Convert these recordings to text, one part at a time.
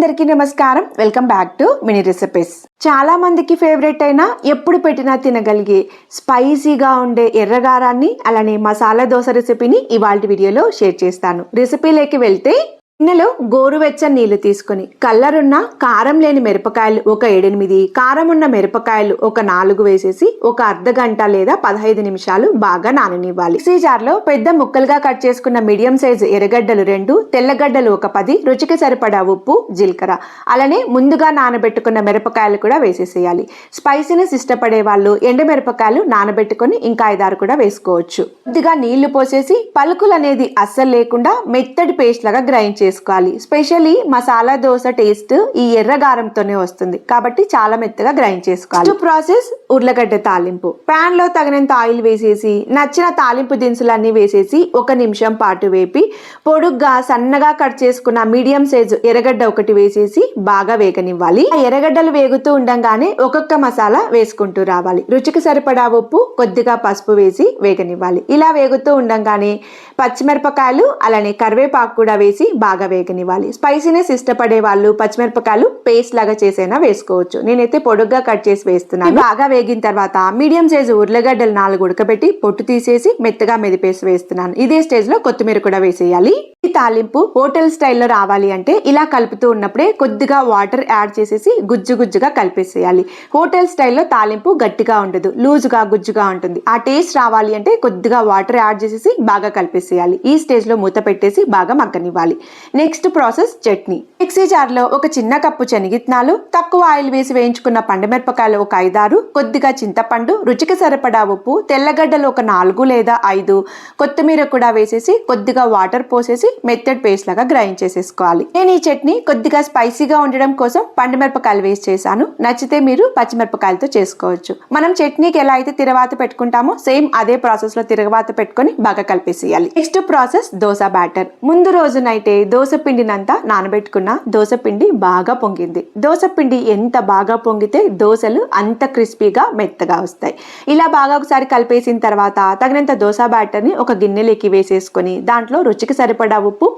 అందరికీ నమస్కారం. Welcome back to mini recipes చాలా మందికి ఫేవరెట్ అయిన ఎప్పుడు పెట్టినా తినగలిగే స్పైసీగా ఉండే ఎర్రగారాన్ని అలానే మసాలా దోశ రెసిపీని ఇవాళ వీడియోలో షేర్ చేస్తాను. రెసిపీలోకి వెళ్తే గిన్నెలో గోరువెచ్చని నీళ్ళు తీసుకొని కల్లరున్న కారం లేని మిరపకాయలు ఒక ఏడెనిమిది కారం ఉన్న మిరపకాయలు ఒక నాలుగు వేసేసి ఒక అర్ధ గంట లేదా పదహైదు నిమిషాలు బాగా నాననివ్వాలి. మిక్సీ జార్లో పెద్ద ముక్కలుగా కట్ చేసుకున్న మీడియం సైజు ఎర్రగడ్డలు రెండు తెల్లగడ్డలు ఒక పది రుచికి సరిపడా ఉప్పు జీలకర్ర. అలానే ముందుగా నానబెట్టుకున్న మిరపకాయలు కూడా వేసేసేయాలి. స్పైసీనెస్ ఇష్టపడే వాళ్ళు ఎండమిరపకాయలు నానబెట్టుకొని ఇంకా ఐదారు కూడా వేసుకోవచ్చు. కొద్దిగా నీళ్ళు పోసేసి పలుకులు అనేది అస్సలు లేకుండా మెత్తడి పేస్ట్ లాగా గ్రైండ్ చేసి చేసుకోవాలి. స్పెషల్లీ మసాలా దోశ టేస్ట్ ఈ ఎర్రగారంతోనే వస్తుంది. కాబట్టి చాలా మెత్తగా గ్రైండ్ చేసుకోవాలి. ప్రాసెస్ ఉర్లగడ్డ తాలింపు. పాన్లో తగినంత ఆయిల్ వేసేసి నచ్చిన తాలింపు దినుసులన్నీ వేసేసి ఒక నిమిషం పాటు వేపి పొడుగ్గా సన్నగా కట్ చేసుకున్న మీడియం సైజు ఎర్రగడ్డ ఒకటి వేసేసి బాగా వేగనివ్వాలి. ఆ ఎర్రగడ్డలు వేగుతూ ఉండంగానే ఒక్కొక్క మసాలా వేసుకుంటూ రావాలి. రుచికి సరిపడా ఉప్పు కొద్దిగా పసుపు వేసి వేగనివ్వాలి. ఇలా వేగుతూ ఉండంగానే పచ్చిమిరపకాయలు అలానే కరివేపాకు కూడా వేసి బాగా వేగనివ్వాలి. స్పైసీనెస్ ఇష్టపడే వాళ్ళు పచ్చిమిరపకాయలు పేస్ట్ లాగా చేసైనా వేసుకోవచ్చు. నేనైతే పొడుగ్గా కట్ చేసి వేస్తున్నాను. బాగా వేగిన తర్వాత మీడియం సైజు ఉర్లగడ్డలు నాలుగు ఉడకబెట్టి పొట్టు తీసేసి మెత్తగా మెదిపేసి వేస్తున్నాను. ఇదే స్టేజ్లో కొత్తిమీర కూడా వేసేయాలి. తాలింపు హోటల్ స్టైల్లో రావాలి అంటే ఇలా కలుపుతూ ఉన్నప్పుడే కొద్దిగా వాటర్ యాడ్ చేసేసి గుజ్జు గుజ్జుగా కలిపేసేయాలి. హోటల్ స్టైల్లో తాలింపు గట్టిగా ఉండదు లూజుగా గుజ్జుగా ఉంటుంది. ఆ టేస్ట్ రావాలి అంటే కొద్దిగా వాటర్ యాడ్ చేసేసి బాగా కలిపేసేయాలి. ఈ స్టేజ్లో మూత పెట్టేసి బాగా మగ్గనివ్వాలి. Next process chutney. మిక్సీ జార్లో ఒక చిన్న కప్పు శనగిత్నాలు తక్కువ ఆయిల్ వేసి వేయించుకున్న పండుమిరపకాయలు ఒక ఐదారు కొద్దిగా చింతపండు రుచికి సరిపడా ఉప్పు తెల్లగడ్డలు ఒక నాలుగు లేదా ఐదు కొత్తిమీర కూడా వేసేసి కొద్దిగా వాటర్ పోసేసి మెత్తడ్ పేస్ట్ లాగా గ్రైండ్ చేసేసుకోవాలి. నేను ఈ చట్నీ కొద్దిగా స్పైసీగా ఉండడం కోసం పండుమిరపకాయలు వేసి చేశాను. నచ్చితే మీరు పచ్చిమిరపకాయలతో చేసుకోవచ్చు. మనం చట్నీకి ఎలా అయితే తిరవాత పెట్టుకుంటామో సేమ్ అదే ప్రాసెస్లో తిరగవాత పెట్టుకొని బాగా కలిపేసేయాలి. నెక్స్ట్ ప్రాసెస్ దోశ బ్యాటర్ ముందు రోజు నైటే దోశ పిండినంతా నానబెట్టుకున్న దోశ పిండి బాగా పొంగింది. దోశ పిండి ఎంత బాగా పొంగితే దోశలు అంత క్రిస్పీగా మెత్తగా వస్తాయి. ఇలా బాగా ఒకసారి కలిపేసిన తర్వాత తగినంత దోశ బ్యాటర్ని ఒక గిన్నెలోకి వేసేసుకొని దాంట్లో రుచికి సరిపడా ఉప్పు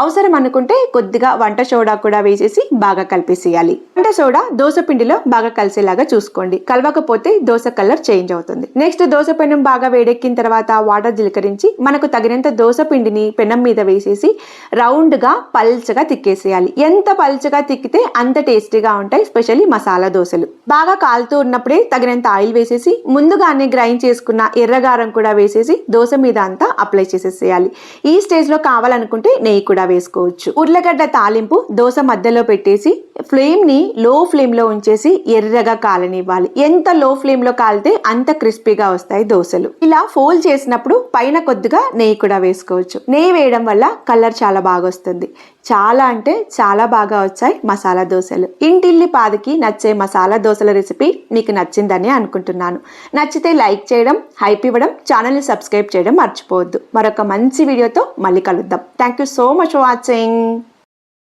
అవసరం అనుకుంటే కొద్దిగా వంట సోడా కూడా వేసేసి బాగా కలిపేసేయాలి. వంట సోడా దోశ పిండిలో బాగా కలిసేలాగా చూసుకోండి. కలవకపోతే దోశ కలర్ చేంజ్ అవుతుంది. నెక్స్ట్ దోశ పెనం బాగా వేడెక్కిన తర్వాత వాటర్ జీలకరించి మనకు తగినంత దోశ పిండిని పెనం మీద వేసేసి రౌండ్గా పల్చగా తిక్కేసేయాలి. ఎంత పల్చగా తిక్కితే అంత టేస్టీగా ఉంటాయి స్పెషల్లీ మసాలా దోశలు. బాగా కాలుతూ ఉన్నప్పుడే తగినంత ఆయిల్ వేసేసి ముందుగానే గ్రైండ్ చేసుకున్న ఎర్రగారం కూడా వేసేసి దోశ మీద అంతా అప్లై చేసేసేయాలి. ఈ స్టేజ్లో కావాలనుకుంటే నెయ్యి కూడా వేసుకోవచ్చు. ఉర్లగడ్డ తాలింపు దోశ మధ్యలో పెట్టేసి ఫ్లేమ్ని లో ఫ్లేమ్లో ఉంచేసి ఎర్రగా కాలనివ్వాలి. ఎంత లో ఫ్లేమ్లో కాలితే అంత క్రిస్పీగా వస్తాయి దోశలు. ఇలా ఫోల్డ్ చేసినప్పుడు పైన కొద్దిగా నెయ్యి కూడా వేసుకోవచ్చు. నెయ్యి వేయడం వల్ల కలర్ చాలా బాగా వస్తుంది. చాలా అంటే చాలా బాగా వచ్చాయి మసాలా దోశలు. ఇంటిల్లి పాదికి నచ్చే మసాలా దోశల రెసిపీ మీకు నచ్చిందని అనుకుంటున్నాను. నచ్చితే లైక్ చేయడం హైప్ ఇవ్వడం ఛానల్ని సబ్స్క్రైబ్ చేయడం మర్చిపోవద్దు. మరొక మంచి వీడియోతో మళ్ళీ కలుద్దాం. Thank you so much for watching